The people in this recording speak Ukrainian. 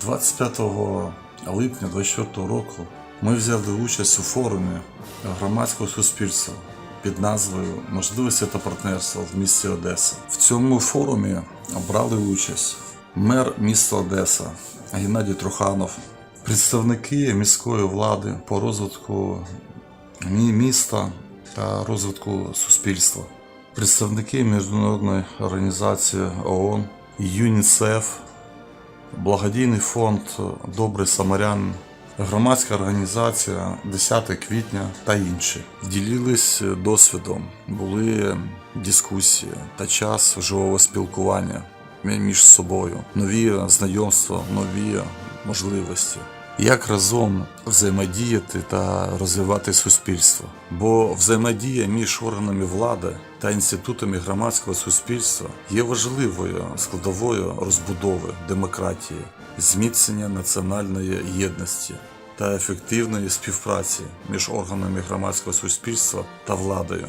25 липня 24 року ми взяли участь у форумі громадського суспільства під назвою Можливості та партнерство в місті Одеса. В цьому форумі брали участь мер міста Одеса Геннадій Труханов, представники міської влади по розвитку міста та розвитку суспільства, представники міжнародної організації ООН, ЮНІСЕФ, благодійний фонд Добрий Самарян, громадська організація 10 квітня та інші. Ділились досвідом, були дискусії та час живого спілкування мі- між собою, нові знайомства, нові можливості. Як разом взаємодіяти та розвивати суспільство? Бо взаємодія між органами влади та інститутами громадського суспільства є важливою складовою розбудови демократії, зміцнення національної єдності та ефективної співпраці між органами громадського суспільства та владою.